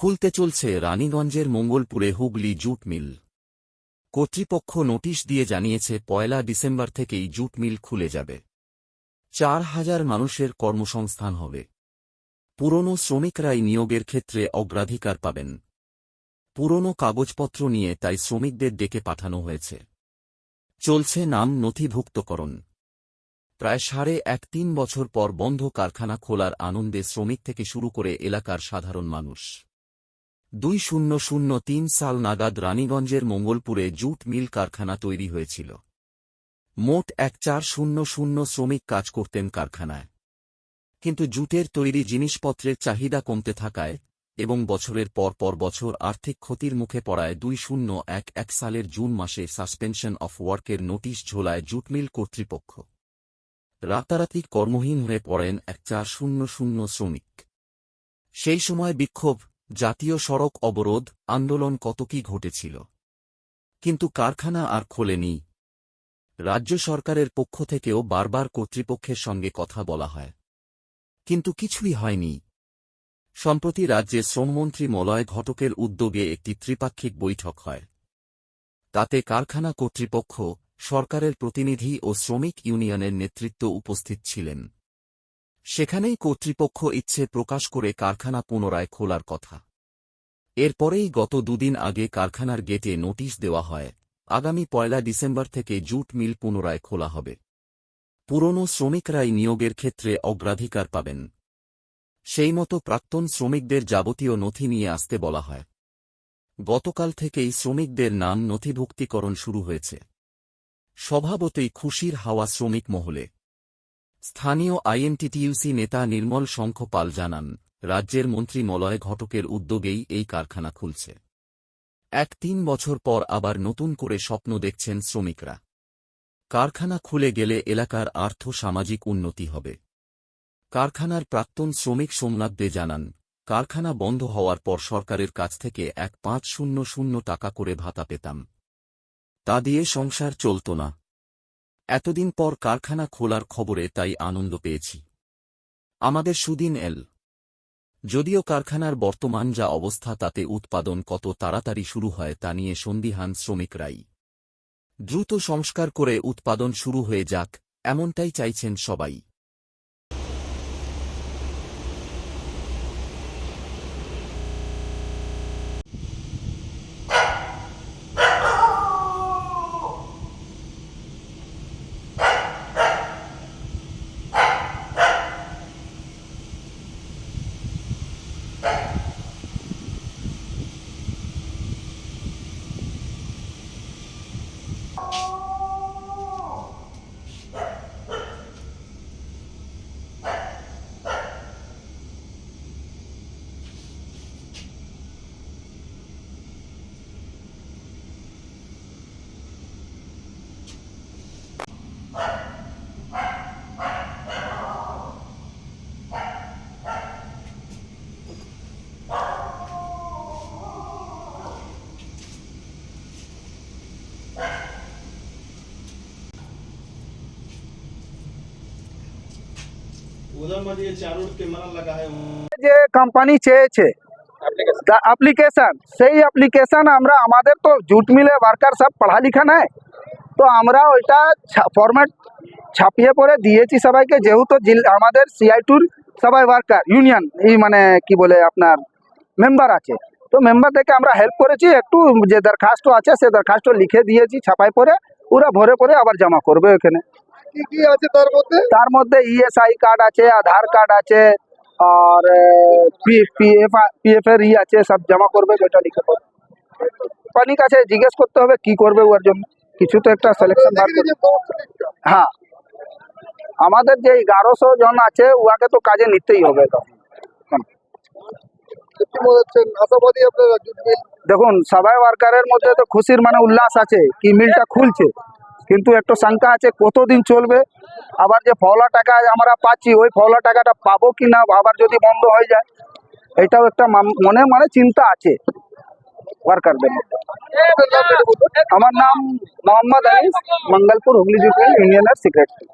খুলতে চলছে রানীগঞ্জের মঙ্গলপুরে Hooghly jute mill. কর্তৃপক্ষ নোটিশ দিয়ে জানিয়েছে, পয়লা ডিসেম্বর থেকেই জুট মিল খুলে যাবে। চার হাজার মানুষের কর্মসংস্থান হবে। পুরনো শ্রমিকরাই নিয়োগের ক্ষেত্রে অগ্রাধিকার পাবেন। পুরনো কাগজপত্র নিয়ে তাই শ্রমিকদের ডেকে পাঠানো হয়েছে। চলছে নাম নথিভুক্তকরণ। প্রায় সাড়ে এক তিন বছর পর বন্ধ কারখানা খোলার আনন্দে শ্রমিক থেকে শুরু করে এলাকার সাধারণ মানুষ। দুই শূন্য শূন্য তিন সাল নাগাদ রানীগঞ্জের মঙ্গলপুরে জুট মিল কারখানা তৈরি হয়েছিল। মোট এক চার শূন্য শূন্য শ্রমিক কাজ করতেন কারখানায়। কিন্তু জুটের তৈরি জিনিসপত্রের চাহিদা কমতে থাকায় এবং বছরের পর পর বছর আর্থিক ক্ষতির মুখে পড়ায় দুই শূন্য এক এক সালের জুন মাসে সাসপেনশন অফ ওয়ার্কের নোটিশ ঝোলায় জুটমিল কর্তৃপক্ষ। রাতারাতি কর্মহীন হয়ে পড়েন এক চার শূন্য শূন্য শ্রমিক। সেই সময় বিক্ষোভ জাতীয় সড়ক অবরোধ, আন্দোলন কত কি ঘটেছিল। কিন্তু কারখানা আর খোলেনি। রাজ্য সরকারের পক্ষ থেকেও বারবার কর্তৃপক্ষের সঙ্গে কথা বলা হয়। কিন্তু কিছুই হয়নি। সম্প্রতি রাজ্যে শ্রমমন্ত্রী মলয় ঘটকের উদ্যোগে একটি ত্রিপাক্ষিক বৈঠক হয়। তাতে কারখানা কর্তৃপক্ষ, সরকারের প্রতিনিধি ও শ্রমিক ইউনিয়নের নেতৃত্ব উপস্থিত ছিলেন। সেখানেই কর্তৃপক্ষ ইচ্ছে প্রকাশ করে কারখানা পুনরায় খোলার কথা। এরপরেই গত দুদিন আগে কারখানার গেটে নোটিশ দেওয়া হয়, আগামী পয়লা ডিসেম্বর থেকে জুট মিল পুনরায় খোলা হবে। পুরনো শ্রমিকরাই নিয়োগের ক্ষেত্রে অগ্রাধিকার পাবেন। সেই মতো প্রাক্তন শ্রমিকদের যাবতীয় নথি নিয়ে আসতে বলা হয়। গতকাল থেকেই শ্রমিকদের নাম নথিভুক্তিকরণ শুরু হয়েছে। স্বভাবতই খুশির হাওয়া শ্রমিক মহলে। স্থানীয় আইএনটিটিইউসি নেতা নির্মল শঙ্খ পাল জানান, রাজ্যের মন্ত্রী মলয় ঘটকের উদ্যোগেই এই কারখানা খুলছে। এক তিন বছর পর আবার নতুন করে স্বপ্ন দেখছেন শ্রমিকরা। কারখানা খুলে গেলে এলাকার আর্থ সামাজিক উন্নতি হবে। কারখানার প্রাক্তন শ্রমিক সোমনাথ দে জানান, কারখানা বন্ধ হওয়ার পর সরকারের কাছ থেকে এক পাঁচ শূন্য শূন্য টাকা করে ভাতা পেতাম। তা দিয়ে সংসার চলত না। এতদিন পর কারখানা খোলার খবরে তাই আনন্দ পেয়েছি। আমাদের সুদিন এল। যদিও কারখানার বর্তমান যা অবস্থা তাতে উৎপাদন কত তাড়াতাড়ি শুরু হয় তা নিয়ে সন্দিহান শ্রমিকরাই। দ্রুত সংস্কার করে উৎপাদন শুরু হয়ে যাক, এমনটাই চাইছেন সবাই। যে কোম্পানি চেয়েছে অ্যাপ্লিকেশন সেই অ্যাপ্লিকেশন আমরা আমাদের তো জুট মিলে ওয়ার্কার সব পড়া লিখা নাই। তো আমরা ওইটা ফরম্যাট ছাপিয়ে পরে দিয়েছি সবাইকে, যেহেতু আমাদের সিআই টুর সবাই ওয়ার্কার ইউনিয়ন এই মানে কি বলে আপনার মেম্বার আছে। তো মেম্বার থেকে আমরা হেল্প করেছি, একটু যে দরখাস্ত আছে, সে দরখাস্ত লিখে দিয়েছি ছাপাই পরে, ওরা ভরে পরে আবার জমা করবে ওখানে কি কি আছে তার মধ্যে? তার মধ্যে ইএসআই কার্ড আছে আধার কার্ড আছে আর পিএফ পিএফ এর ই আছে সব জমা করবে যেটা লিখে পড়ে। কোম্পানির কাছে জিজ্ঞেস করতে হবে কি করবে ওর জন্য। কিছু তো একটা সিলেকশন বার করবে। হ্যাঁ। আমাদের যে এগারোশো জন আছে উহাকে তো কাজে নিতেই হবে তখন দেখুন সবাই ওয়ার্কারের মধ্যে তো খুশির মানে উল্লাস আছে কি মিলটা খুলছে। কিন্তু একটু শঙ্কা আছে, কতদিন চলবে আবার যে ফওলা টাকা আমরা পাচ্ছি, ওই ফওলা টাকাটা পাবো কি না আবার যদি বন্ধ হয়ে যায়, এটাও একটা মনে মানে চিন্তা আছে ওয়ার্কারদের। আমার নাম মোহাম্মদ আনিস, মঙ্গলপুর হুগলি জুটেল ইউনিয়নের সেক্রেটারি